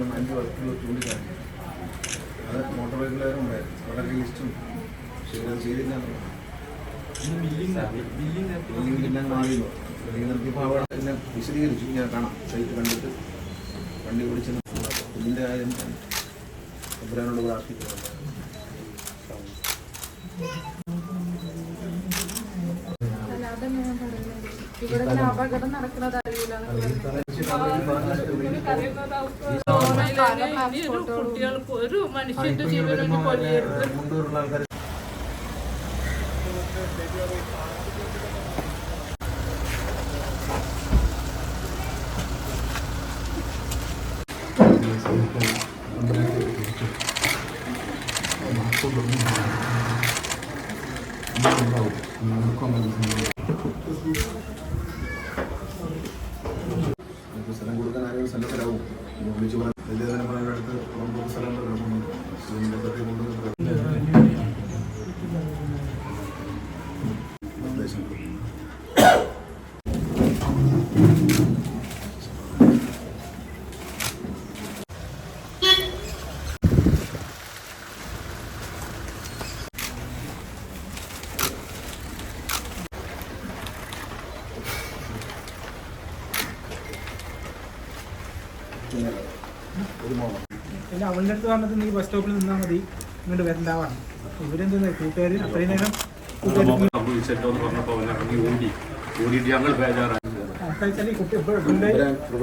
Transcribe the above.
ട്രിവാൻഡ്രം അഞ്ച് വർക്കുകൾ ചൂണ്ടിക്കാണിച്ചു അത് മോട്ടോർ വെഹിക്കിളുകാരും ഉണ്ടായിരുന്നു അവരുടെ ലിസ്റ്റും ശരി അത് ചെയ്തില്ല ബില്ലിംഗ് എല്ലാം മാറിയോ ബില്ലിംഗ് നിർത്തിയപ്പോൾ അവിടെ എല്ലാം വിശദീകരിച്ചു. ഞാൻ കാണാം. സൈറ്റ് കണ്ടിട്ട് വണ്ടി ഓടിച്ച് ഇതിന്റെ കാര്യം അബ്രാനോട് പ്രാർത്ഥിക്കുന്നുണ്ട് ഇവിടെ അപകടം നടക്കുന്നത് അറിയില്ല കുട്ടികൾക്ക് ഒരു മനുഷ്യന്റെ ജീവനും കൊല്ലരുത് സ്ഥലം കൊടുക്കാൻ ആരെങ്കിലും സ്ഥലത്തിലാവും വിളിച്ചു പറയാൻ പിന്നെ അവളുടെ അടുത്ത് പറഞ്ഞത് നീ ബസ് സ്റ്റോപ്പിൽ നിന്നാൽ മതി. ഇങ്ങോട്ട് വരണ്ടാവാണ് ഇവരെന്താ കൂട്ടുകാർ അത്രയും നേരം കൂട്ടുകാർ അനിയന്റെ കുട്ടി ഇപ്പോൾ ഇവിടെ വരാൻ കൃപ